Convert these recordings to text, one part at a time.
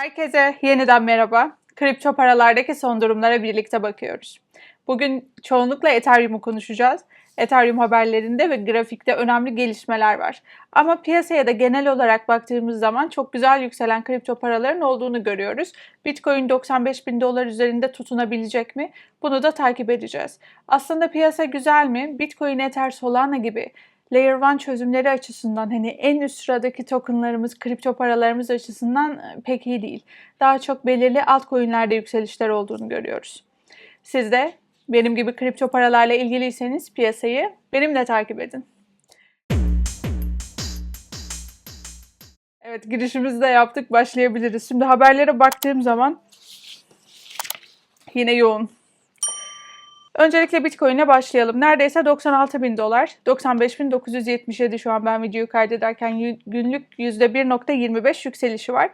Herkese yeniden merhaba. Kripto paralardaki son durumlara birlikte bakıyoruz. Bugün çoğunlukla Ethereum'u konuşacağız. Ethereum haberlerinde ve grafikte önemli gelişmeler var. Ama piyasaya da genel olarak baktığımız zaman çok güzel yükselen kripto paraların olduğunu görüyoruz. Bitcoin 95 bin dolar üzerinde tutunabilecek mi? Bunu da takip edeceğiz. Aslında piyasa güzel mi? Bitcoin, Ether, Solana gibi Layer 1 çözümleri açısından hani en üst sıradaki tokenlarımız, kripto paralarımız açısından e, pek iyi değil. Daha çok belirli altcoin'lerde yükselişler olduğunu görüyoruz. Siz de benim gibi kripto paralarla ilgiliyseniz piyasayı benimle takip edin. Evet girişimizi de yaptık başlayabiliriz. Şimdi haberlere baktığım zaman yine yoğun. Öncelikle Bitcoin'e başlayalım. Neredeyse 96 bin dolar. 95 bin 977 şu an ben videoyu kaydederken günlük %1.25 yükselişi var.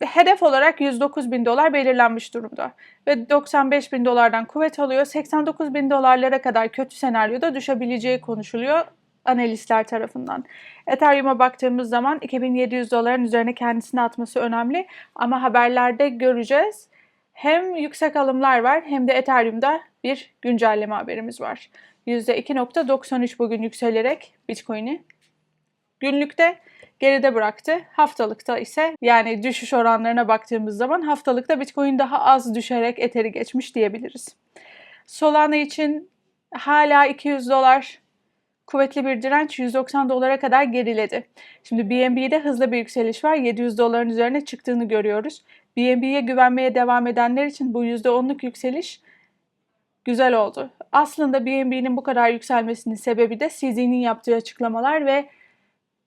Hedef olarak 109 bin dolar belirlenmiş durumda. Ve 95 bin dolardan kuvvet alıyor. 89 bin dolarlara kadar kötü senaryoda düşebileceği konuşuluyor analistler tarafından. Ethereum'a baktığımız zaman 2700 doların üzerine kendisini atması önemli. Ama haberlerde göreceğiz hem yüksek alımlar var hem de Ethereum'da bir güncelleme haberimiz var. %2.93 bugün yükselerek Bitcoin'i günlükte geride bıraktı. Haftalıkta ise yani düşüş oranlarına baktığımız zaman haftalıkta Bitcoin daha az düşerek Ether'i geçmiş diyebiliriz. Solana için hala 200 dolar kuvvetli bir direnç 190 dolara kadar geriledi. Şimdi BNB'de hızlı bir yükseliş var. 700 doların üzerine çıktığını görüyoruz. BNB'ye güvenmeye devam edenler için bu %10'luk yükseliş güzel oldu. Aslında BNB'nin bu kadar yükselmesinin sebebi de CZ'nin yaptığı açıklamalar ve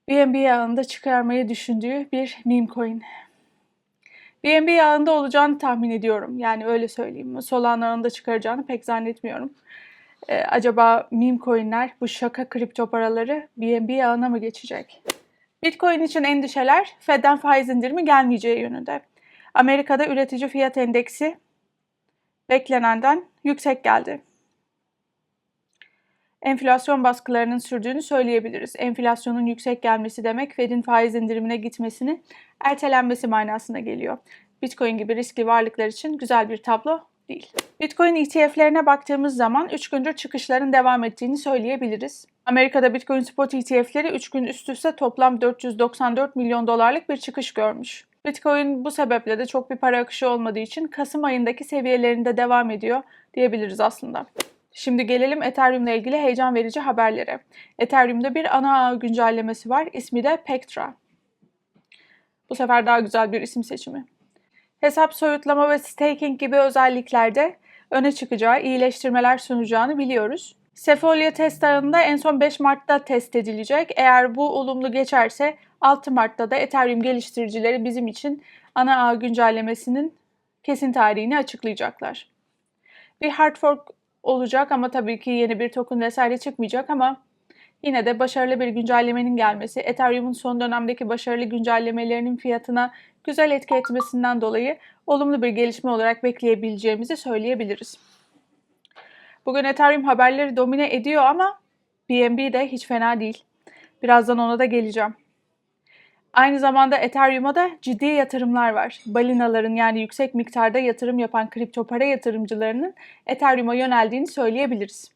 BNB ağında çıkarmayı düşündüğü bir meme coin. BNB ağında olacağını tahmin ediyorum. Yani öyle söyleyeyim. Solana ağında çıkaracağını pek zannetmiyorum. Ee, acaba meme coinler, bu şaka kripto paraları BNB ağına mı geçecek? Bitcoin için endişeler Fed'den faiz indirimi gelmeyeceği yönünde. Amerika'da üretici fiyat endeksi beklenenden yüksek geldi. Enflasyon baskılarının sürdüğünü söyleyebiliriz. Enflasyonun yüksek gelmesi demek Fed'in faiz indirimine gitmesini ertelenmesi manasına geliyor. Bitcoin gibi riskli varlıklar için güzel bir tablo değil. Bitcoin ETF'lerine baktığımız zaman 3 gündür çıkışların devam ettiğini söyleyebiliriz. Amerika'da Bitcoin Spot ETF'leri 3 gün üst üste toplam 494 milyon dolarlık bir çıkış görmüş. Bitcoin bu sebeple de çok bir para akışı olmadığı için Kasım ayındaki seviyelerinde devam ediyor diyebiliriz aslında. Şimdi gelelim Ethereum ile ilgili heyecan verici haberlere. Ethereum'da bir ana ağ güncellemesi var. İsmi de Pectra. Bu sefer daha güzel bir isim seçimi. Hesap soyutlama ve staking gibi özelliklerde öne çıkacağı, iyileştirmeler sunacağını biliyoruz. Sefolia test ağında en son 5 Mart'ta test edilecek. Eğer bu olumlu geçerse 6 Mart'ta da Ethereum geliştiricileri bizim için ana ağ güncellemesinin kesin tarihini açıklayacaklar. Bir hard fork olacak ama tabii ki yeni bir token vesaire çıkmayacak ama yine de başarılı bir güncellemenin gelmesi, Ethereum'un son dönemdeki başarılı güncellemelerinin fiyatına güzel etki etmesinden dolayı olumlu bir gelişme olarak bekleyebileceğimizi söyleyebiliriz. Bugün Ethereum haberleri domine ediyor ama BNB de hiç fena değil. Birazdan ona da geleceğim. Aynı zamanda Ethereum'a da ciddi yatırımlar var. Balinaların yani yüksek miktarda yatırım yapan kripto para yatırımcılarının Ethereum'a yöneldiğini söyleyebiliriz.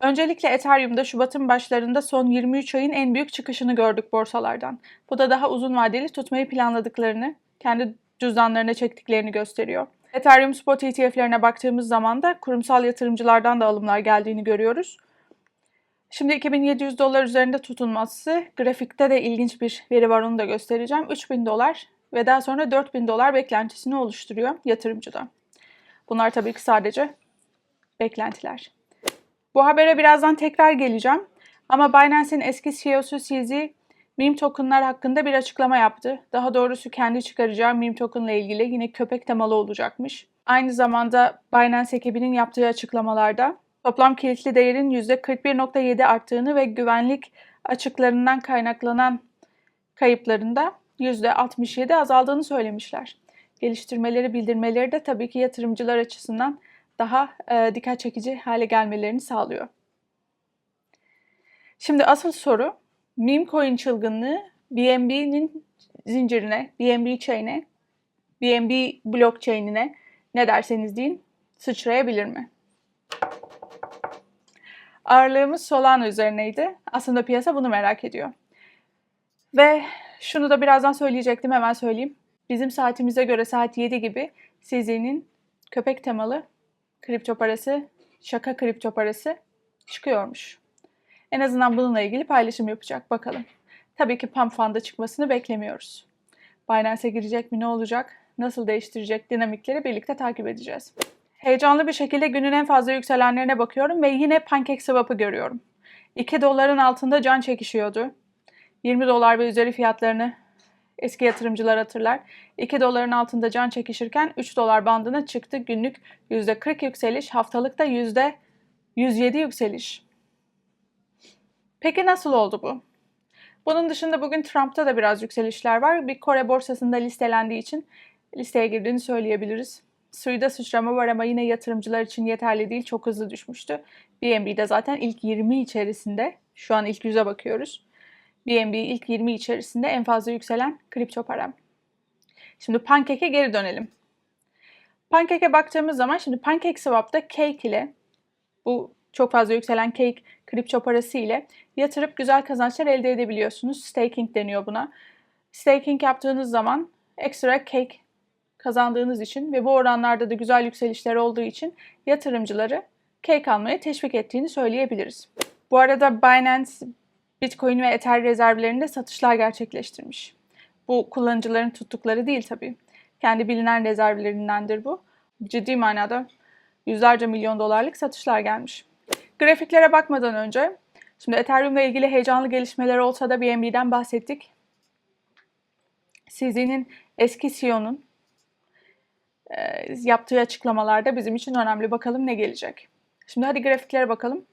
Öncelikle Ethereum'da Şubat'ın başlarında son 23 ayın en büyük çıkışını gördük borsalardan. Bu da daha uzun vadeli tutmayı planladıklarını, kendi cüzdanlarına çektiklerini gösteriyor. Ethereum spot ETF'lerine baktığımız zaman da kurumsal yatırımcılardan da alımlar geldiğini görüyoruz. Şimdi 2700 dolar üzerinde tutunması grafikte de ilginç bir veri var onu da göstereceğim. 3000 dolar ve daha sonra 4000 dolar beklentisini oluşturuyor yatırımcıda. Bunlar tabii ki sadece beklentiler. Bu habere birazdan tekrar geleceğim. Ama Binance'in eski CEO'su CZ meme tokenlar hakkında bir açıklama yaptı. Daha doğrusu kendi çıkaracağı meme tokenla ilgili yine köpek temalı olacakmış. Aynı zamanda Binance ekibinin yaptığı açıklamalarda toplam kilitli değerin %41.7 arttığını ve güvenlik açıklarından kaynaklanan kayıplarında %67 azaldığını söylemişler. Geliştirmeleri, bildirmeleri de tabii ki yatırımcılar açısından daha e, dikkat çekici hale gelmelerini sağlıyor. Şimdi asıl soru meme coin çılgınlığı BNB'nin zincirine, BNB chain'e, BNB blockchain'ine ne derseniz deyin sıçrayabilir mi? Ağırlığımız Solana üzerineydi. Aslında piyasa bunu merak ediyor. Ve şunu da birazdan söyleyecektim hemen söyleyeyim. Bizim saatimize göre saat 7 gibi CZ'nin köpek temalı kripto parası, şaka kripto parası çıkıyormuş. En azından bununla ilgili paylaşım yapacak bakalım. Tabii ki Pump Fund'a çıkmasını beklemiyoruz. Binance'e girecek mi ne olacak, nasıl değiştirecek dinamikleri birlikte takip edeceğiz. Heyecanlı bir şekilde günün en fazla yükselenlerine bakıyorum ve yine PancakeSwap'ı görüyorum. 2 doların altında can çekişiyordu. 20 dolar ve üzeri fiyatlarını eski yatırımcılar hatırlar. 2 doların altında can çekişirken 3 dolar bandına çıktı. Günlük %40 yükseliş, haftalıkta %107 yükseliş. Peki nasıl oldu bu? Bunun dışında bugün Trump'ta da biraz yükselişler var. Bir Kore borsasında listelendiği için listeye girdiğini söyleyebiliriz. Suyda sıçrama var ama yine yatırımcılar için yeterli değil. Çok hızlı düşmüştü. BNB'de zaten ilk 20 içerisinde, şu an ilk 100'e bakıyoruz. BNB ilk 20 içerisinde en fazla yükselen kripto param. Şimdi Pancake'e geri dönelim. Pancake'e baktığımız zaman şimdi PancakeSwap'ta Cake ile bu çok fazla yükselen Cake kripto parası ile yatırıp güzel kazançlar elde edebiliyorsunuz. Staking deniyor buna. Staking yaptığınız zaman ekstra Cake kazandığınız için ve bu oranlarda da güzel yükselişler olduğu için yatırımcıları Cake almaya teşvik ettiğini söyleyebiliriz. Bu arada Binance Bitcoin ve Ether rezervlerinde satışlar gerçekleştirmiş. Bu kullanıcıların tuttukları değil tabii. Kendi bilinen rezervlerindendir bu. Ciddi manada yüzlerce milyon dolarlık satışlar gelmiş. Grafiklere bakmadan önce, şimdi Ethereum ile ilgili heyecanlı gelişmeler olsa da BNB'den bahsettik. CZ'nin eski CEO'nun yaptığı açıklamalarda bizim için önemli. Bakalım ne gelecek. Şimdi hadi grafiklere bakalım.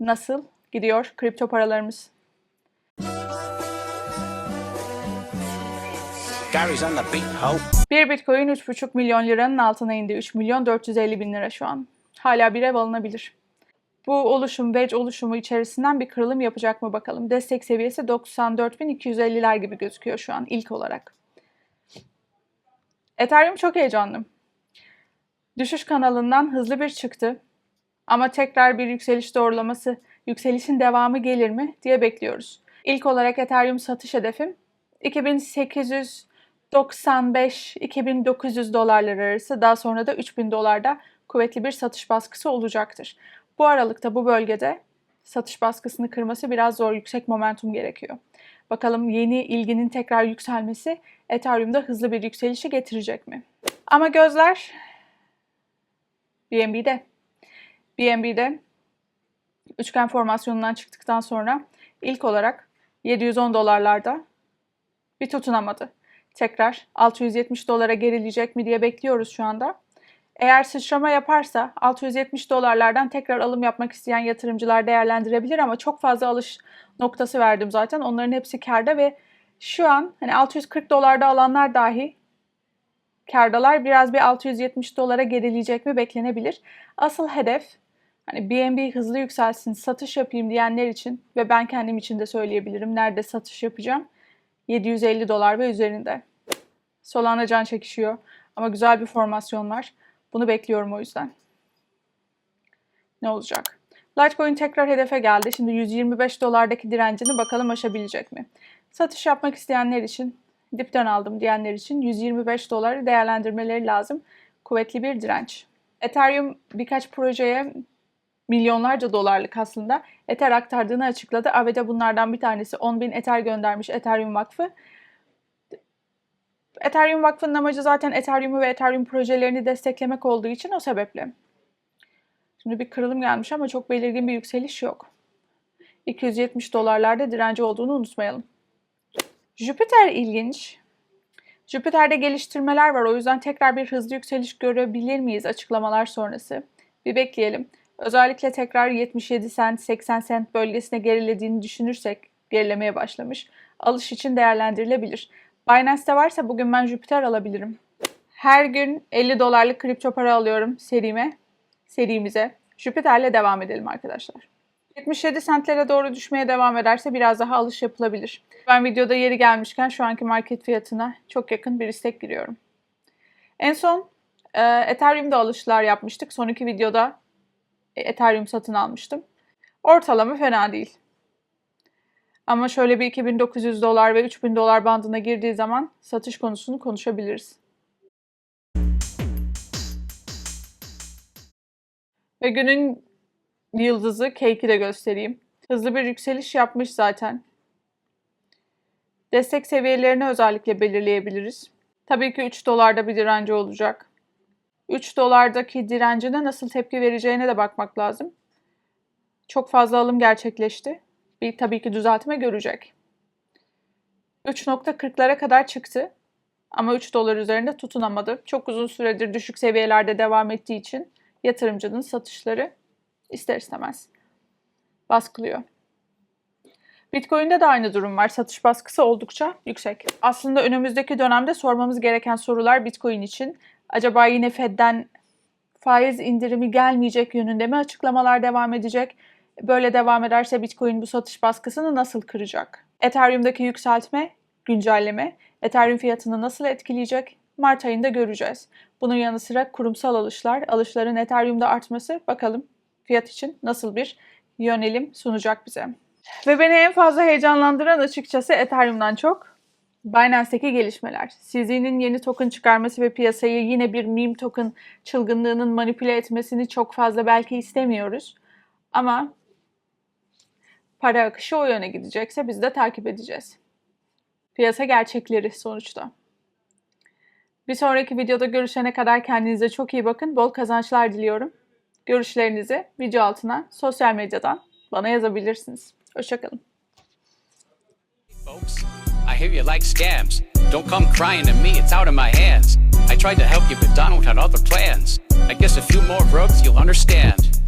Nasıl gidiyor kripto paralarımız? Bir bitcoin 3,5 milyon liranın altına indi. 3 milyon 450 bin lira şu an. Hala bir ev alınabilir. Bu oluşum, wedge oluşumu içerisinden bir kırılım yapacak mı bakalım. Destek seviyesi 94.250'ler gibi gözüküyor şu an ilk olarak. Ethereum çok heyecanlı. Düşüş kanalından hızlı bir çıktı. Ama tekrar bir yükseliş doğrulaması, yükselişin devamı gelir mi diye bekliyoruz. İlk olarak Ethereum satış hedefim 2895-2900 dolarlar arası daha sonra da 3000 dolarda kuvvetli bir satış baskısı olacaktır. Bu aralıkta bu bölgede satış baskısını kırması biraz zor, yüksek momentum gerekiyor. Bakalım yeni ilginin tekrar yükselmesi Ethereum'da hızlı bir yükselişi getirecek mi? Ama gözler BNB'de. BNB'de üçgen formasyonundan çıktıktan sonra ilk olarak 710 dolarlarda bir tutunamadı. Tekrar 670 dolara gerileyecek mi diye bekliyoruz şu anda. Eğer sıçrama yaparsa 670 dolarlardan tekrar alım yapmak isteyen yatırımcılar değerlendirebilir ama çok fazla alış noktası verdim zaten. Onların hepsi karda ve şu an hani 640 dolarda alanlar dahi kardalar biraz bir 670 dolara gerileyecek mi beklenebilir. Asıl hedef hani BNB hızlı yükselsin, satış yapayım diyenler için ve ben kendim için de söyleyebilirim nerede satış yapacağım. 750 dolar ve üzerinde. Solana can çekişiyor ama güzel bir formasyon var. Bunu bekliyorum o yüzden. Ne olacak? Litecoin tekrar hedefe geldi. Şimdi 125 dolardaki direncini bakalım aşabilecek mi? Satış yapmak isteyenler için, dipten aldım diyenler için 125 doları değerlendirmeleri lazım. Kuvvetli bir direnç. Ethereum birkaç projeye milyonlarca dolarlık aslında Ether aktardığını açıkladı. ABD bunlardan bir tanesi 10 bin Ether göndermiş Ethereum Vakfı. Ethereum Vakfı'nın amacı zaten Ethereum'u ve Ethereum projelerini desteklemek olduğu için o sebeple. Şimdi bir kırılım gelmiş ama çok belirgin bir yükseliş yok. 270 dolarlarda direnci olduğunu unutmayalım. Jüpiter ilginç. Jüpiter'de geliştirmeler var. O yüzden tekrar bir hızlı yükseliş görebilir miyiz açıklamalar sonrası? Bir bekleyelim. Özellikle tekrar 77 sent, 80 sent bölgesine gerilediğini düşünürsek gerilemeye başlamış. Alış için değerlendirilebilir. Binance'te varsa bugün ben Jüpiter alabilirim. Her gün 50 dolarlık kripto para alıyorum serime, serimize. Jüpiter'le devam edelim arkadaşlar. 77 sentlere doğru düşmeye devam ederse biraz daha alış yapılabilir. Ben videoda yeri gelmişken şu anki market fiyatına çok yakın bir istek giriyorum. En son e, Ethereum'da alışlar yapmıştık. Son iki videoda e, Ethereum satın almıştım. Ortalama fena değil. Ama şöyle bir 2900 dolar ve 3000 dolar bandına girdiği zaman satış konusunu konuşabiliriz. Ve günün yıldızı Cake'i de göstereyim. Hızlı bir yükseliş yapmış zaten. Destek seviyelerini özellikle belirleyebiliriz. Tabii ki 3 dolarda bir direnci olacak. 3 dolardaki direncine nasıl tepki vereceğine de bakmak lazım. Çok fazla alım gerçekleşti. Bir tabii ki düzeltme görecek. 3.40'lara kadar çıktı. Ama 3 dolar üzerinde tutunamadı. Çok uzun süredir düşük seviyelerde devam ettiği için yatırımcının satışları ister istemez baskılıyor. Bitcoin'de de aynı durum var. Satış baskısı oldukça yüksek. Aslında önümüzdeki dönemde sormamız gereken sorular Bitcoin için. Acaba yine Fed'den faiz indirimi gelmeyecek yönünde mi açıklamalar devam edecek? Böyle devam ederse Bitcoin bu satış baskısını nasıl kıracak? Ethereum'daki yükseltme, güncelleme, Ethereum fiyatını nasıl etkileyecek? Mart ayında göreceğiz. Bunun yanı sıra kurumsal alışlar, alışların Ethereum'da artması bakalım fiyat için nasıl bir yönelim sunacak bize. Ve beni en fazla heyecanlandıran açıkçası Ethereum'dan çok Binance'deki gelişmeler. CZ'nin yeni token çıkarması ve piyasayı yine bir meme token çılgınlığının manipüle etmesini çok fazla belki istemiyoruz. Ama para akışı o yöne gidecekse biz de takip edeceğiz. Piyasa gerçekleri sonuçta. Bir sonraki videoda görüşene kadar kendinize çok iyi bakın. Bol kazançlar diliyorum. Görüşlerinizi video altına sosyal medyadan bana yazabilirsiniz. Hoşçakalın. Folks, I hear you like scams. Don't come crying to me, it's out of my hands. I tried to help you, but Donald had other plans. I guess a few more rugs, you'll understand.